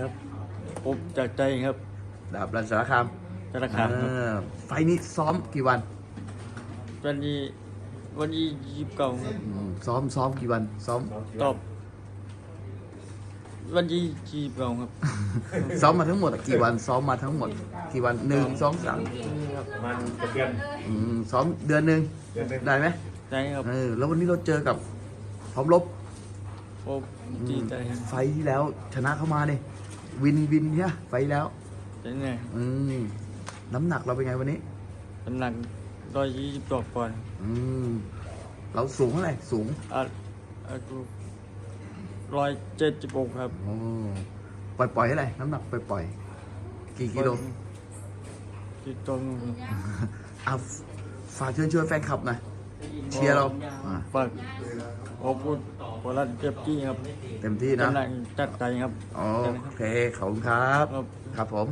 ครับผมจากใจครับดาบรันสารคามธนาคารครับเออไฟล์นี้ซ้อมกี่วันวันนี้วันนี้ยี่สิบเก้าครับอืมซ้อมซ้อมกี่วัน ซ้อม ตอบ วันที่ยี่สิบเก้าครับซ้อมมาทั้งหมดอะกี่วัน ซ้อมมาทั้งหมด กี่วันหนึ่งสองสามมันจะเปลี่ยนอืมซ้อมเดือนหนึ่งเดือนหนึ่งได้ไหมได้ครับเออแล้ววันนี้เราเจอกับพร้อมรบผมดีใจครับไฟล์ที่แล้วชนะเข้ามาเนี่ย วินวินเนี่ยไฟล์ที่แล้วเป็นไงอืมน้ำหนักเราเป็นไงวันนี้ น้ำหนักร้อยยี่สิบตัวก่อนอืมเราสูงเท่าไหร่สูงอะอายุร้อยเจ็ดสิบหกครับ โอ้ปล่อยปล่อยๆเท่าไหร่น้ำหนักปล่อยปล่อยๆกี่กิโลที่ตรงอะฝากเชิญชวนแฟนคลับหน่อยเชียร์เราอะ ฝากขอบคุณ ขอรับเจ็บที่ครับเต็มที่นะกำลังจัดใจครับ โอเคขอบคุณครับ ครับครับผม